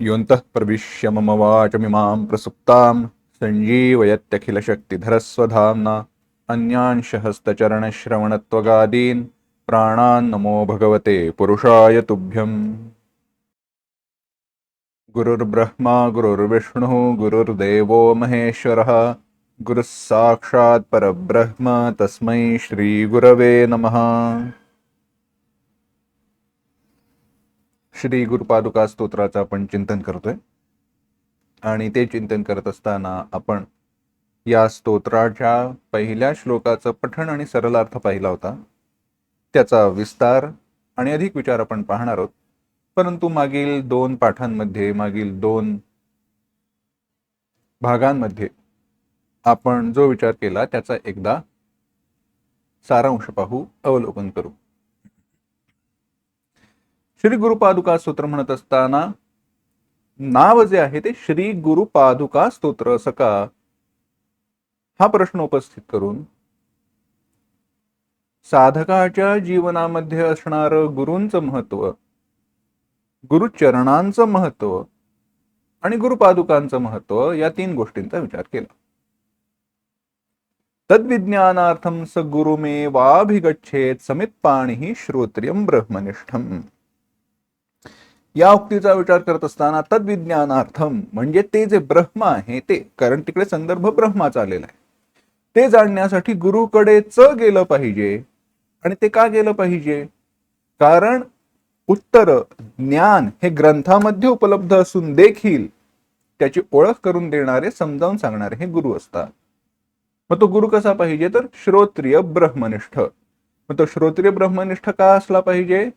योऽन्तः प्रविश्य मम वाचमिमां प्रसुप्तां सञ्जीवयत्यखिलशक्तिधरस्वधाम्ना अन्यांशहस्तचरणश्रवणत्वगादीन् प्राणान् नमो भगवते पुरुषाय तुभ्यम्। गुरुर्ब्रह्मा गुरुर्विष्णुः गुरुर्देवो महेश्वरः गुरुः साक्षात् परब्रह्म तस्मै श्रीगुरवे नमः। श्री गुरुपादुका स्तोत्राचं आपण चिंतन करतोय. आणि ते चिंतन करत असताना आपण या स्तोत्राच्या पहिल्या श्लोकाचं पठण आणि सरलार्थ पाहिला होता. त्याचा विस्तार आणि अधिक विचार आपण पाहणार आहोत. परंतु मागील दोन पाठांमध्ये मागील दोन भागांमध्ये आपण जो विचार केला त्याचा एकदा सारांश पाहू अवलोकन करू. श्री गुरुपादुका स्तोत्र म्हणत असताना नाव जे आहे ते श्री गुरुपादुका स्तोत्र. असं का? हा प्रश्न उपस्थित करून साधकाच्या जीवनामध्ये असणारं गुरूंचं महत्त्व गुरुचरणांचं महत्त्व आणि गुरुपादुकांचं महत्त्व या तीन गोष्टींचा विचार केला. तद्विज्ञानार्थम स गुरुमेवाभिगच्छेत समित पाणी श्रोत्रियम ब्रह्मनिष्ठम. या उक्तीचा विचार करत असताना तद्विज्ञानार्थम म्हणजे ते जे ब्रह्म आहे ते कारण तिकडे संदर्भ ब्रह्माचा आलेला आहे. ते जाणण्यासाठी गुरुकडे च गेलं पाहिजे. आणि ते का गेलं पाहिजे? कारण उत्तर ज्ञान हे ग्रंथामध्ये उपलब्ध असून देखील त्याची ओळख करून देणारे समजावून सांगणारे हे गुरु असतात. मग तो गुरु कसा पाहिजे? तर श्रोत्रिय ब्रह्मनिष्ठ. मग तो श्रोत्रिय ब्रह्मनिष्ठ का असला पाहिजे?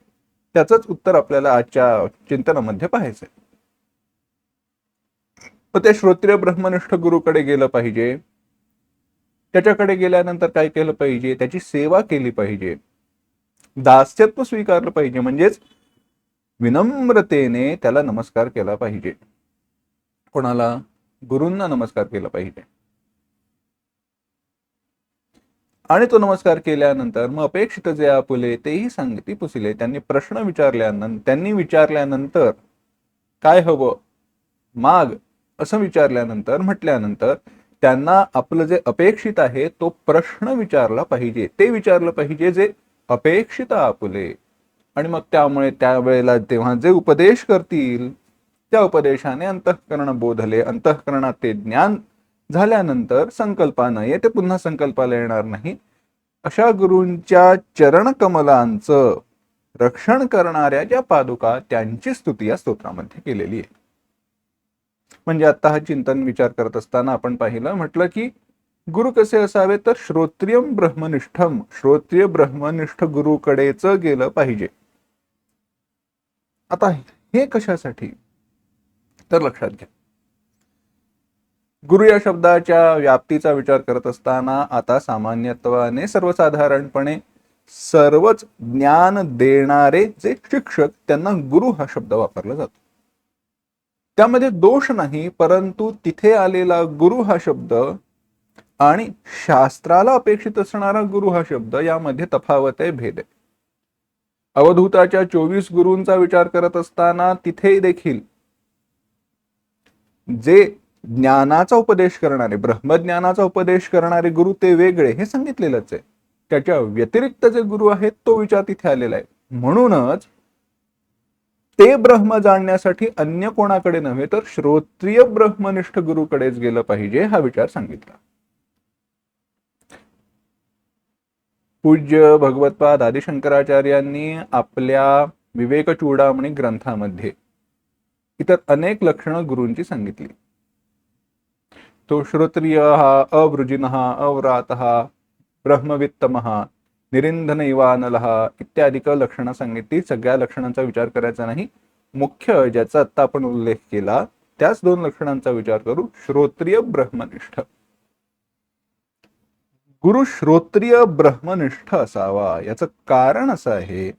त्याचंच उत्तर आपल्याला आजच्या चिंतनामध्ये पाहायचंय. मग ते श्रोत्रिय ब्रह्मनिष्ठ गुरुकडे गेलं पाहिजे. त्याच्याकडे गेल्यानंतर काय केलं पाहिजे? त्याची सेवा केली पाहिजे. दास्यत्व स्वीकारलं पाहिजे. म्हणजेच विनम्रतेने त्याला नमस्कार केला पाहिजे. कोणाला? गुरूंना नमस्कार केला पाहिजे. आणि तो नमस्कार केल्यानंतर मग अपेक्षित जे आपुले तेही सांगती पुसिले. त्यांनी प्रश्न विचारल्यानंतर त्यांनी विचारल्यानंतर काय हवं? माग असं विचारल्यानंतर म्हटल्यानंतर त्यांना आपलं जे अपेक्षित आहे तो प्रश्न विचारला पाहिजे. ते विचारलं पाहिजे जे अपेक्षित आपुले. आणि मग त्यामुळे त्यावेळेला तेव्हा जे उपदेश करतील त्या उपदेशाने अंतःकरण बोधले. अंतःकरणात ते ज्ञान झाल्यानंतर संकल्पा नाही ते पुन्हा संकल्पाला येणार नाही. अशा गुरूंच्या चरण कमलांचं रक्षण करणाऱ्या ज्या पादुका त्यांची स्तुती या स्तोत्रामध्ये केलेली आहे. म्हणजे आता हा चिंतन विचार करत असताना आपण पाहिलं म्हटलं की गुरु कसे असावे तर श्रोत्रियम ब्रह्मनिष्ठम श्रोत्रिय ब्रह्मनिष्ठ गुरुकडेच गेलं पाहिजे. आता हे कशासाठी? तर लक्षात घ्या. गुरु या शब्दाच्या व्याप्तीचा विचार करत असताना आता सामान्यत्वाने सर्वसाधारणपणे सर्वच ज्ञान देणारे जे शिक्षक त्यांना गुरु हा शब्द वापरला जातो. त्यामध्ये दोष नाही परंतु तिथे आलेला गुरु हा शब्द आणि शास्त्राला अपेक्षित असणारा गुरु हा शब्द यामध्ये तफावत आहे भेद आहे. अवधूताच्या चोवीस गुरूंचा विचार करत असताना तिथे देखील जे ज्ञानाचा उपदेश करणारे ब्रह्मज्ञानाचा उपदेश करणारे गुरु ते वेगळे हे सांगितलेलंच आहे. त्याच्या व्यतिरिक्त जे गुरु आहेत तो विचार तिथे आलेला आहे. म्हणूनच ते ब्रह्म जाणण्यासाठी अन्य कोणाकडे नव्हे तर श्रोत्रिय ब्रह्मनिष्ठ गुरुकडेच गेलं पाहिजे हा विचार सांगितला. पूज्य भगवतपाद आदिशंकराचार्यांनी आपल्या विवेक चूडामणी ग्रंथामध्ये इतर अनेक लक्षणं गुरूंची सांगितली. तो श्रोत्रिय हा अवृजिन अव्रात ब्रह्मवित्तम निरिंधन इवानल इत्यादी लक्षणं सांगितली सगळ्या लक्षणांचा विचार करायचा नाही. मुख्य ज्याचा आत्ता आपण उल्लेख केला त्याच दोन लक्षणांचा विचार करू. श्रोत्रिय ब्रह्मनिष्ठ. गुरु श्रोत्रिय ब्रह्मनिष्ठ असावा. याचं कारण असं आहे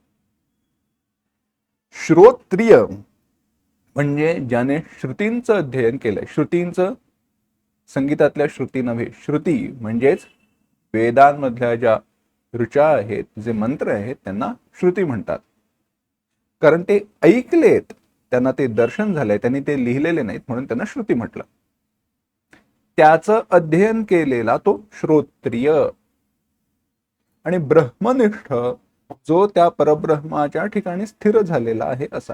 श्रोत्रिय म्हणजे ज्याने श्रुतींचं अध्ययन केलंय. श्रुतींचं संगीतातल्या श्रुती नव्हे. श्रुती म्हणजेच वेदांमधल्या ज्या ऋचा आहेत जे मंत्र आहेत त्यांना श्रुती म्हणतात. कारण ते ऐकलेत त्यांना ते दर्शन झालंय त्यांनी ते लिहिलेले नाहीत म्हणून त्यांना श्रुती म्हटलं. त्याचं अध्ययन केलेला तो श्रोत्रिय. आणि ब्रह्मनिष्ठ जो त्या परब्रह्माच्या ठिकाणी स्थिर झालेला आहे असा.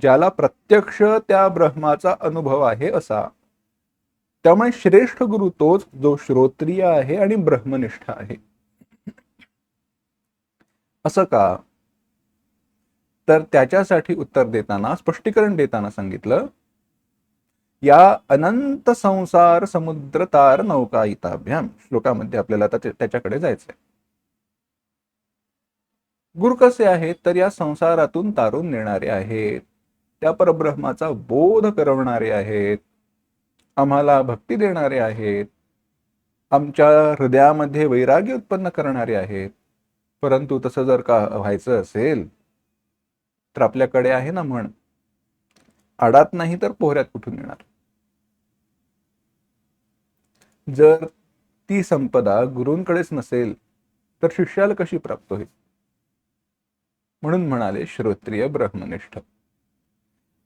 ज्याला प्रत्यक्ष त्या ब्रह्माचा अनुभव आहे असा. त्यामुळे श्रेष्ठ गुरु तोच जो श्रोत्रिय आहे आणि ब्रह्मनिष्ठ आहे. असं का? तर त्याच्यासाठी उत्तर देताना स्पष्टीकरण देताना सांगितलं या अनंत संसार समुद्र तार नौकायिताभ्याम श्लोकामध्ये आपल्याला त्याच्याकडे जायचंय. गुरु कसे आहेत? तर या संसारातून तारून नेणारे आहेत. त्या परब्रह्माचा बोध करवणारे आहेत. आम्हाला भक्ती देणारे आहेत. आमच्या हृदयामध्ये वैराग्य उत्पन्न करणारे आहेत. परंतु तसं जर का व्हायचं असेल तर आपल्याकडे आहे ना म्हण आडात नाही तर पोहऱ्यात कुठून येणार? जर ती संपदा गुरूंकडेच नसेल तर शिष्याला कशी प्राप्त होईल? म्हणून म्हणाले श्रोत्रिय ब्रह्मनिष्ठ.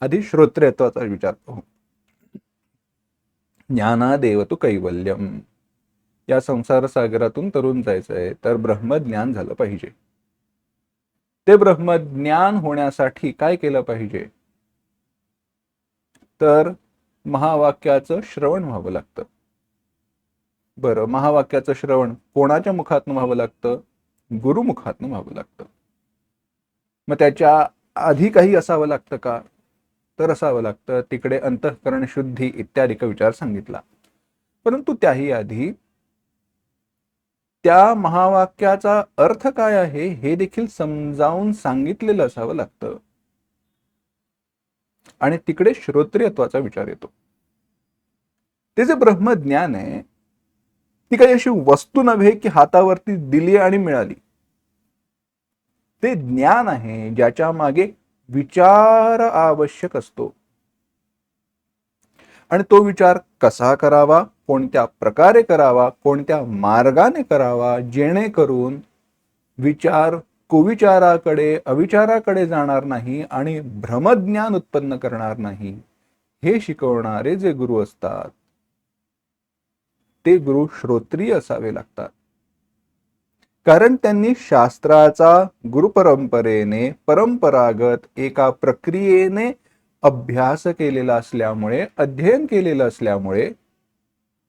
आधी श्रोत्रियत्वाचा विचार पाहू. ज्ञानादेव तू कैवल्यम. या संसार सागरातून तरुण जायचंय तर ब्रह्मज्ञान झालं पाहिजे. ते ब्रह्मज्ञान होण्यासाठी काय केलं पाहिजे? तर महावाक्याचं श्रवण व्हावं लागतं. बरं महावाक्याचं श्रवण कोणाच्या मुखातनं व्हावं लागतं? गुरुमुखातनं व्हावं लागतं. मग त्याच्या आधी काही असावं लागतं का? तर असावं लागतं तिकडे अंतःकरण शुद्धी इत्यादी विचार सांगितला. परंतु त्याही आधी त्या महावाक्याचा अर्थ काय आहे हे देखील समजावून सांगितलेलं असावं लागतं. आणि तिकडे श्रोत्रियत्वाचा विचार येतो. ते जे ब्रह्मज्ञान आहे ती काही अशी वस्तू नव्हे की हातावरती दिली आणि मिळाली. ते ज्ञान आहे ज्याच्या मागे विचार आवश्यक असतो. आणि तो विचार कसा करावा? कोणत्या प्रकारे करावा? कोणत्या मार्गाने करावा? जेणेकरून विचार कुविचाराकडे अविचाराकडे जाणार नाही आणि भ्रमज्ञान उत्पन्न करणार नाही. हे शिकवणारे जे गुरु असतात ते गुरु श्रोत्रिय असावे लागतात. कारण त्यांनी शास्त्राचा गुरुपरंपरेने परंपरागत एका प्रक्रियेने अभ्यास केलेला असल्यामुळे अध्ययन केलेलं असल्यामुळे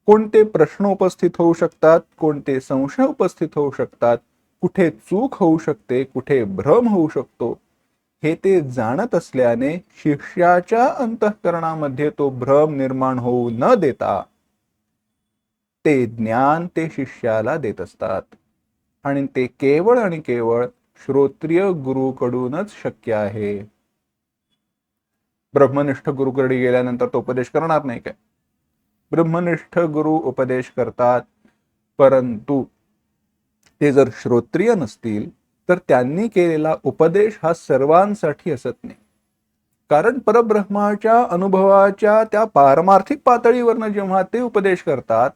कोणते प्रश्न उपस्थित होऊ शकतात कोणते संशय उपस्थित होऊ शकतात कुठे चूक होऊ शकते कुठे भ्रम होऊ शकतो हे ते जाणत असल्याने शिष्याच्या अंतःकरणामध्ये तो भ्रम निर्माण होऊ न देता ते ज्ञान ते शिष्याला देत असतात. आणि ते केवळ आणि केवळ श्रोत्रिय गुरुकडूनच शक्य आहे. ब्रह्मनिष्ठ गुरुकडे गेल्यानंतर तो उपदेश करणार नाही काय? ब्रह्मनिष्ठ गुरु उपदेश करतात परंतु ते जर श्रोत्रिय नसतील तर त्यांनी केलेला उपदेश हा सर्वांसाठी असत नाही. कारण परब्रह्माच्या अनुभवाच्या त्या पारमार्थिक पातळीवरनं जेव्हा ते उपदेश करतात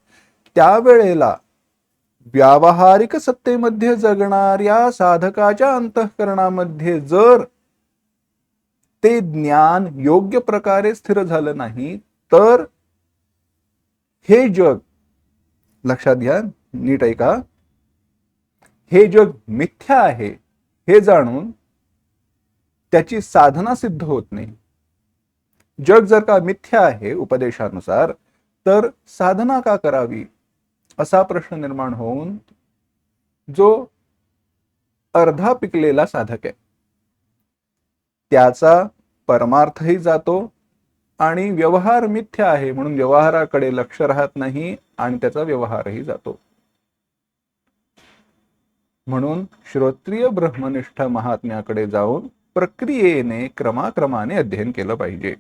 त्यावेळेला व्यावहारिक सत्तेमध्ये जगणाऱ्या साधकाच्या अंतःकरणामध्ये जर ते ज्ञान योग्य प्रकारे स्थिर झालं नाही तर हे जग लक्षात घ्या नीट ऐका हे जग मिथ्या आहे हे जाणून त्याची साधना सिद्ध होत नाही. जग जर का मिथ्या आहे उपदेशानुसार तर साधना का करावी? असा प्रश्न निर्माण होऊन जो अर्धा पिकलेला साधक आहे. त्याचा परमार्थही जातो आणि व्यवहार मिथ्या आहे म्हणून व्यवहाराकडे लक्ष राहत नाही आणि त्याचा व्यवहारही जातो. म्हणून श्रोत्रिय ब्रह्मनिष्ठ महात्म्याकडे जाऊन प्रक्रियेने क्रमाक्रमाने अध्ययन केलं पाहिजे.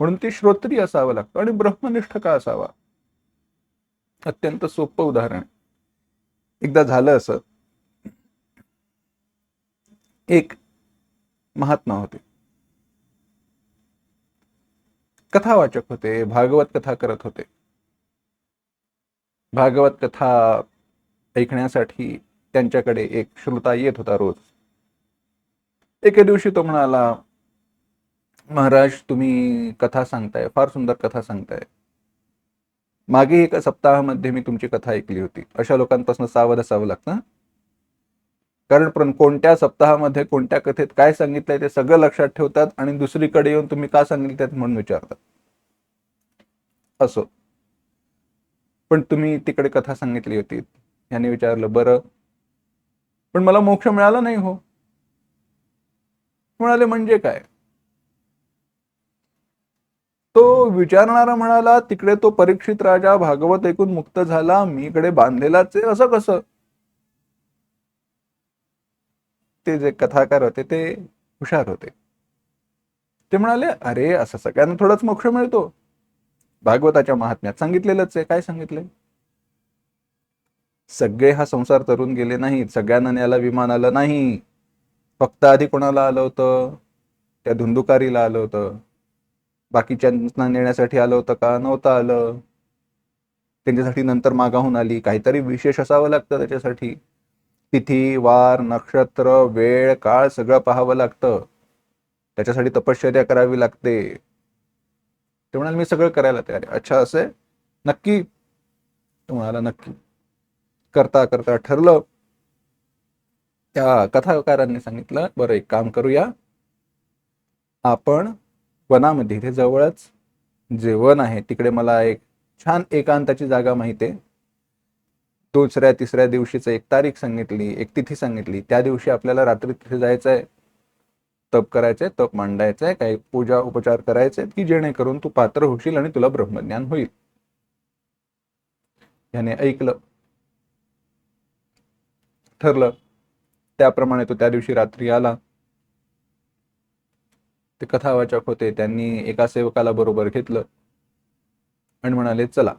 म्हणून ती श्रोत्री असावं लागतं आणि ब्रह्मनिष्ठ का असावा? अत्यंत सोपं उदाहरण आहे. एकदा झालं असं. एक महात्मा होते. कथावाचक होते भागवत कथा करत होते. भागवत कथा ऐकण्यासाठी त्यांच्याकडे एक श्रोता येत होता रोज. एके दिवशी तो म्हणाला महाराज तुम्ही कथा सांगताय फार सुंदर कथा सांगताय. मागे एका सप्ताहामध्ये मी तुमची कथा ऐकली होती. अशा लोकांपासून सावध असावं लागतं कारण पण कोणत्या सप्ताहामध्ये कोणत्या कथेत काय सांगितलंय ते सगळं लक्षात ठेवतात आणि दुसरीकडे येऊन तुम्ही का सांगितलं म्हणून विचारतात. असो. पण तुम्ही तिकडे कथा सांगितली होती. याने विचारलं बरं. पण मला मोक्ष मिळाला नाही हो. म्हणाले म्हणजे काय? तो विचारणारा म्हणाला तिकडे तो परीक्षित राजा भागवत ऐकून मुक्त झाला मी इकडे बांधलेलाच आहे असं कसं? ते जे कथाकार होते ते हुशार होते. ते म्हणाले अरे असं सगळ्यांना थोडाच मोक्ष मिळतो. भागवताच्या महात्म्यात सांगितलेलंच आहे. काय सांगितलंय सगळे हा संसार तरून गेले नाहीत. सगळ्यांना न्यायला विमान आलं नाही. फक्त आधी कोणाला आलं होतं? त्या धुंदुकारीला आलं होतं. बाकीच्यांना नेण्यासाठी आलं होतं का? नव्हतं आलं. त्यांच्यासाठी नंतर मागाहून आली. काहीतरी विशेष असावं लागतं त्याच्यासाठी. तिथी वार नक्षत्र वेळ काळ सगळं पाहावं लागतं. त्याच्यासाठी तपश्चर्या करावी लागते. ते म्हणाल मी सगळं करायला तयार आहे. अच्छा असे नक्की? तो म्हणाला नक्की. करता करता ठरलं. त्या कथाकारांनी सांगितलं बरं एक काम करूया. आपण वनामध्ये इथे जवळच जे वन आहे तिकडे मला एक छान एकांताची जागा माहिती आहे. दुसऱ्या तिसऱ्या दिवशीचं एक तारीख सांगितली एक तिथी सांगितली. त्या दिवशी आपल्याला रात्री तिथे जायचं आहे तप करायचंय तप मांडायचंय काही पूजा उपचार करायचे की जेणेकरून तू पात्र होशील आणि तुला ब्रह्मज्ञान होईल. याने ऐकलं. ठरलं. त्याप्रमाणे तो त्या दिवशी रात्री आला. ते कथावाचक होते. त्यांनी एका सेवकाला बरोबर घेतलं. आणि म्हणाले चला.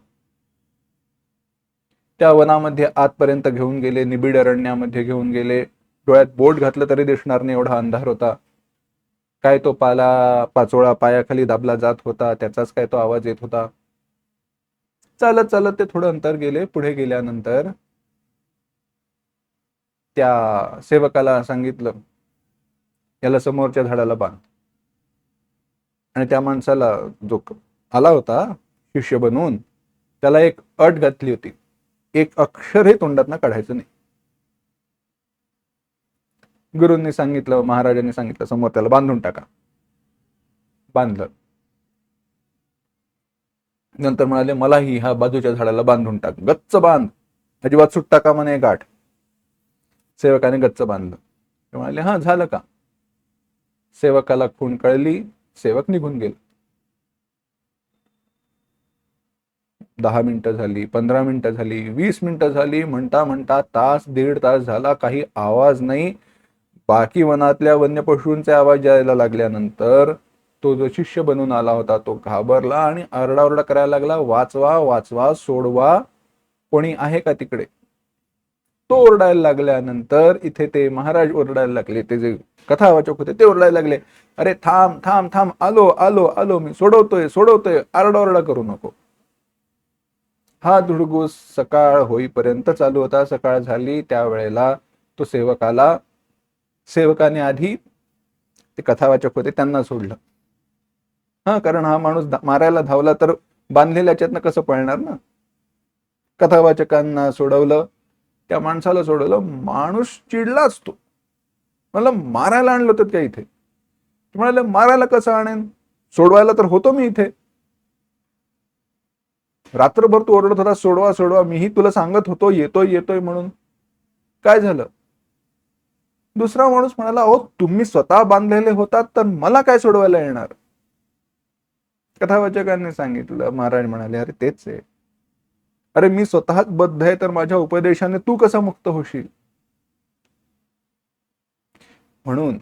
त्या वनामध्ये आतपर्यंत घेऊन गेले निबिड अरण्यामध्ये घेऊन गेले. डोळ्यात बोट घातलं तरी दिसणार नाही एवढा अंधार होता. काय तो पाला पाचोळा पायाखाली दाबला जात होता त्याचाच काय तो आवाज येत होता. चालत चालत ते थोडं अंतर गेले. पुढे गेल्यानंतर त्या सेवकाला सांगितलं याला समोरच्या झाडाला बांध. आणि त्या माणसाला जो आला होता शिष्य बनवून त्याला एक अट घातली होती. एक अक्षरही तोंडातनं काढायचं नाही. गुरूंनी सांगितलं महाराजांनी सांगितलं समोर त्याला बांधून टाका. बांधलं. नंतर म्हणाले मलाही ह्या बाजूच्या झाडाला बांधून टाक. गच्च बांध. अजिबात सुट्टा का म्हणे गाठ. सेवकाने गच्च बांधलं. ते म्हणाले हा झालं का? सेवकाला खूण कळली. सेवक निघून गेला. दहा मिनिटं झाली पंधरा मिनिटं झाली वीस मिनिटं झाली म्हणता म्हणता तास दीड तास झाला काही आवाज नाही. बाकी वनातल्या वन्य पशूंचे आवाज यायला लागल्यानंतर तो जो शिष्य बनून आला होता तो घाबरला आणि आरडाओरडा करायला लागला वाचवा वाचवा सोडवा कोणी आहे का तिकडे? तो ओरडायला लागल्यानंतर इथे ते महाराज ओरडायला लागले. ते जे कथावाचक होते ते ओरडायला लागले. अरे थांब थांब थांब. आलो आलो आलो मी. सोडवतोय सोडवतोय. आरडाओरडा करू नको. हा धुडगूस सकाळ होईपर्यंत चालू होता. सकाळ झाली. त्यावेळेला तो सेवकाला सेवकाने आधी ते कथावाचक होते त्यांना सोडलं. हा कारण हा माणूस मारायला धावला तर बांधलेल्याच्यातनं कसं पळणार ना? कथावाचकांना सोडवलं. त्या माणसाला सोडवलं माणूस चिडलाच तो मला मारायला आणलं होतं का इथे. म्हणाले मारायला कसं आणेन? सोडवायला तर होतो मी इथे. रात्रभर तू ओरडत होता सोडवा सोडवा मीही तुला सांगत होतो येतोय येतोय म्हणून. काय झालं? दुसरा माणूस म्हणाला अहो तुम्ही स्वतः बांधलेले होतात तर मला काय सोडवायला येणार? कथावाचकांनी सांगितलं महाराज म्हणाले अरे तेच आहे. अरे मी स्वतःच बद्ध आहे तर माझ्या उपदेशाने तू कसा मुक्त होशील? म्हणून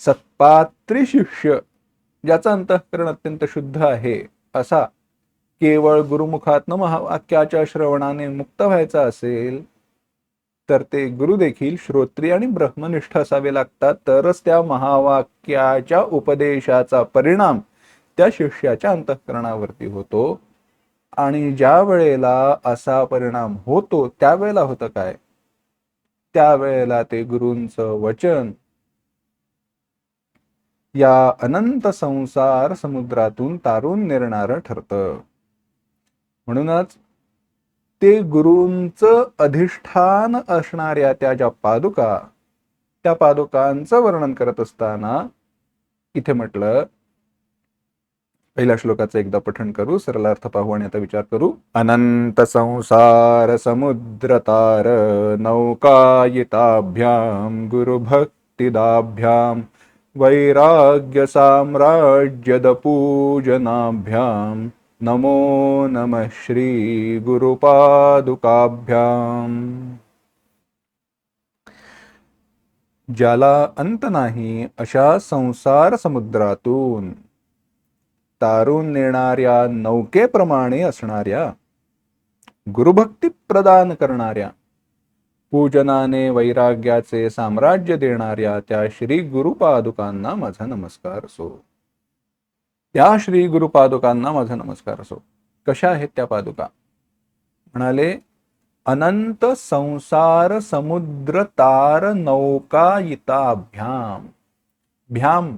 सत्पात्री शिष्य ज्याचं अंतःकरण अत्यंत शुद्ध आहे असा केवळ गुरुमुखात महावाक्याच्या श्रवणाने मुक्त व्हायचा असेल तर ते गुरु देखील श्रोत्री आणि ब्रह्मनिष्ठ असावे लागतात. तरच त्या महावाक्याच्या उपदेशाचा परिणाम त्या शिष्याच्या अंतःकरणावरती होतो. आणि ज्या वेळेला असा परिणाम होतो त्यावेळेला होतं काय? त्यावेळेला ते गुरूंचं वचन या अनंत संसार समुद्रातून तारून नेणार ठरतं. म्हणूनच ते गुरूंच अधिष्ठान असणाऱ्या त्या ज्या पादुका त्या पादुकांचं वर्णन करत असताना इथे म्हटलं पहिल्या श्लोकाचं एकदा पठण करू सरलार्थ पाहू आणि आता विचार करू. अनंत संसार समुद्रतार नौकायिताभ्याम गुरुभक्तिदाभ्याम वैराग्य साम्राज्यदपूजनाभ्याम नमो नमः श्री गुरुपादुकाभ्याम ज्याला अंत नाही अशा संसार समुद्रातून तारून नेणाऱ्या नौकेप्रमाणे असणाऱ्या गुरुभक्ती प्रदान करणाऱ्या पूजनाने वैराग्याचे साम्राज्य देणाऱ्या त्या श्री गुरुपादुकांना माझा नमस्कार असो. त्या श्री गुरुपादुकांना माझा नमस्कार असो. कशा आहेत त्या पादुका? म्हणाले अनंत संसार समुद्र तार नौकायिताभ्याम भ्याम.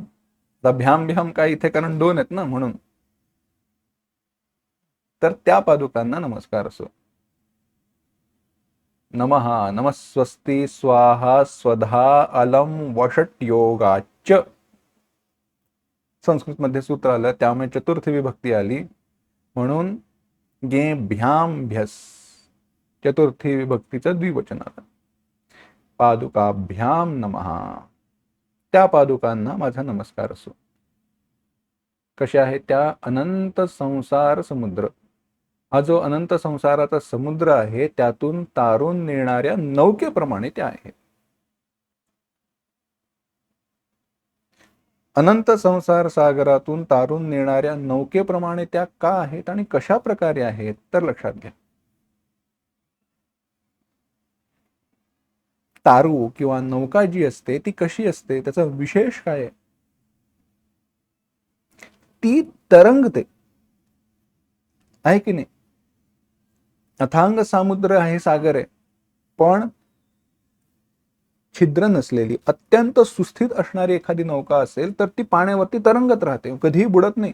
भ्याम भ्याम काय इथे कारण दोन आहेत ना म्हणून. तर त्या पादुकांना नमस्कार असो. नमहा नमस्वस्ती स्वाहा स्वधा अलम वषट योगाच संस्कृत मध्ये सूत्र आलं त्यामुळे चतुर्थ विभक्ती आली. म्हणून गे भ्याम भ्यस. चतुर्थी विभक्तीचं द्विवचन आलं. पादुकाभ्याम नमहा. त्या पादुकांना माझा नमस्कार असो. कशा आहेत त्या अनंत संसार समुद्र? हा जो अनंत संसाराचा समुद्र आहे त्यातून तारून नेणाऱ्या नौकेप्रमाणे त्या आहेत अनंत संसार सागरातून तारून नेणाऱ्या नौकेप्रमाणे त्या का आहेत आणि कशा प्रकारे आहेत तर लक्षात घ्या. तारू किंवा नौका जी असते ती कशी असते? त्याचा विशेष काय आहे? ती तरंगते. आहे की नाही? अथांग समुद्र आहे सागर आहे. पण छिद्र नसलेली अत्यंत सुस्थित असणारी एखादी नौका असेल तर ती पाण्यावरती तरंगत राहते. कधीही बुडत नाही.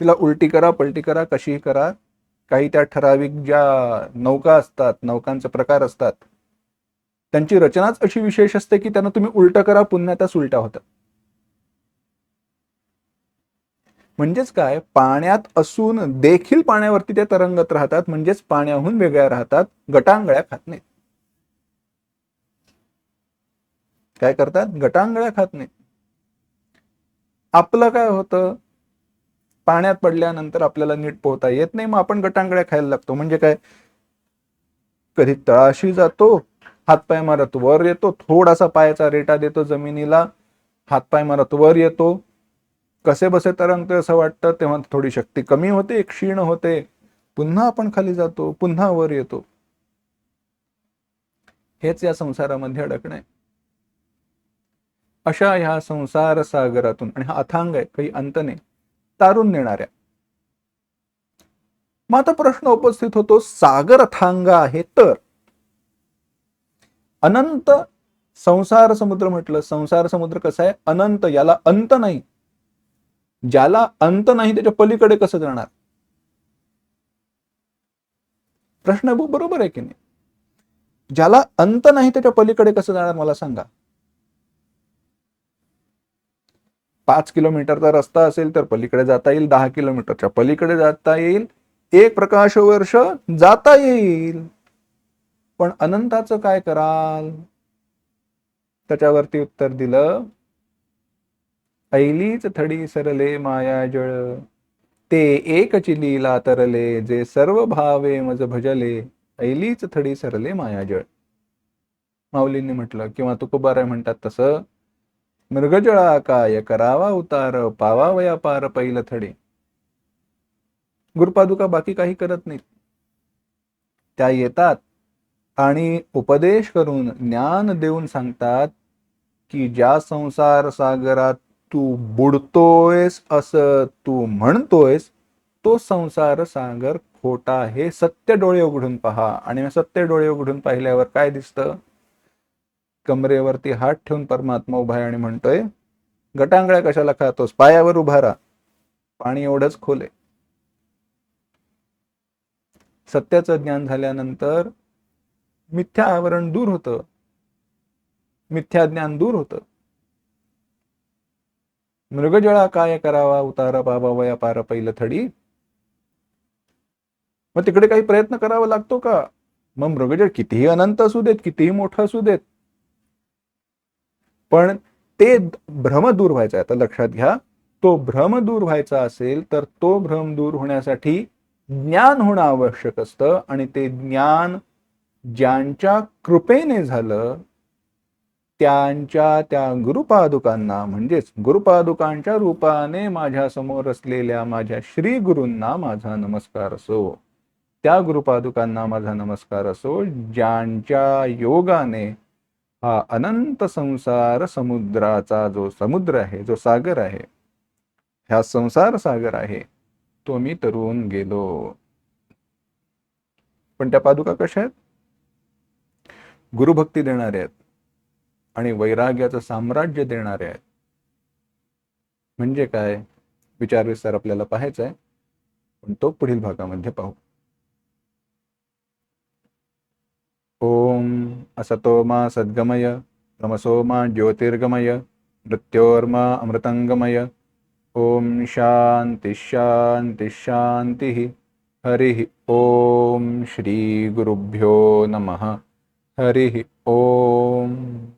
तिला उलटी करा पलटी करा कशीही करा. काही त्या ठराविक ज्या नौका असतात नौकांचे प्रकार असतात त्यांची रचनाच अशी विशेष असते की त्यांना तुम्ही उलट करा पुन्हा त्याच उलटा होतात म्हणजेच काय? पाण्यात असून देखील पाण्यावरती ते तरंगत राहतात म्हणजेच पाण्याहून वेगळ्या राहतात गटांगळ्या खात नाहीत. काय करतात? गटांगळ्या खात नाहीत. आपलं काय होतं? पाण्यात पडल्यानंतर आपल्याला नीट पोहता येत नाही मग आपण गटांगळ्या खायला लागतो. म्हणजे काय? कधी तळाशी जातो हातपाय मारत वर येतो थोडासा पायाचा रेटा देतो जमिनीला हातपाय मारत वर येतो. कसे बसे तरंगते असं वाटतं तेव्हा थोडी शक्ती कमी होते क्षीण होते. पुन्हा आपण खाली जातो पुन्हा वर येतो. हेच या संसारामध्ये अडकणं आहे. अशा ह्या संसार सागरातून आणि हा अथांग आहे काही अंत नाही तारून नेणाऱ्या. मग आता प्रश्न उपस्थित होतो सागर अथांग आहे तर? अनंत संसार समुद्र म्हटलं संसार समुद्र कसा आहे? अनंत याला अंत नाही. ज्याला अंत नाही त्याच्या पलीकडे कसं जाणार? प्रश्न बरोबर आहे की नाही? ज्याला अंत नाही त्याच्या पलीकडे कसं जाणार मला सांगा. पाच किलोमीटरचा रस्ता असेल तर पलीकडे जाता येईल. दहा किलोमीटरच्या पलीकडे जाता येईल. एक प्रकाश वर्ष जाता येईल. पण अनंताचं काय कराल? त्याच्यावरती उत्तर दिलं ऐलीच थडी सरले माया जळ ते एक चिलीला तरले जे सर्व भावे मज भजले ऐलीच थडी सरले मायाजळ माऊलींनी म्हटलं किंवा तुकोबाराय म्हणतात तसं मृगजळा काय करावा उतार पावावया पार पैल थडे. गुरुपादुका बाकी काही करत नाहीत. त्या येतात आणि उपदेश करून ज्ञान देऊन सांगतात की ज्या संसार सागरात तू बुडतोयस असं तू म्हणतोयस तो संसार सागर खोटा हे सत्य डोळे उघडून पहा. आणि सत्य डोळे उघडून पाहिल्यावर काय दिसतं? कमरेवरती हात ठेवून परमात्मा उभा आहे आणि म्हणतोय गटांगळ्या कशाला खातोस? पायावर उभा राहा. पाणी एवढंच खोले सत्याचं ज्ञान झाल्यानंतर मिथ्या आवरण दूर होतं. मिथ्या ज्ञान दूर होतं. मृगजळा काय करावा? उतारा बाबा वया पार पहिलं थडी. मग तिकडे काही प्रयत्न करावा लागतो का? मग मृगजळ कितीही अनंत असू देत कितीही मोठं असू देत. पण ते भ्रम दूर व्हायचा आहे. आता लक्षात घ्या तो भ्रम दूर व्हायचा असेल तर तो भ्रम दूर होण्यासाठी ज्ञान होणं आवश्यक असतं आणि ते ज्ञान ज्यांच्या कृपेने झालं त्यांच्या त्या गुरुपादुकांना म्हणजेच गुरुपादुकांच्या रूपाने माझ्यासमोर असलेल्या माझ्या श्री गुरूंना माझा नमस्कार असो. त्या गुरुपादुकांना माझा नमस्कार असो ज्यांच्या योगाने हा अनंत संसार समुद्राचा जो समुद्र आहे जो सागर आहे ह्या संसार सागर आहे तो मी तरुण गेलो. पण त्या पादुका कशा आहेत? गुरुभक्ती देणारे आहेत आणि वैराग्याचं साम्राज्य देणारे आहेत. म्हणजे काय? विचार विस्तार आपल्याला पाहायचा आहे. पण तो पुढील भागामध्ये पाहू. ओम असतो मा सद्गमय तमसो मा ज्योतिर्गमय मृत्योर्मा अमृतंगमय. ओम शांती शांती शांती। हरि ओम श्री गुरुभ्यो नमः। हरिः ओम्।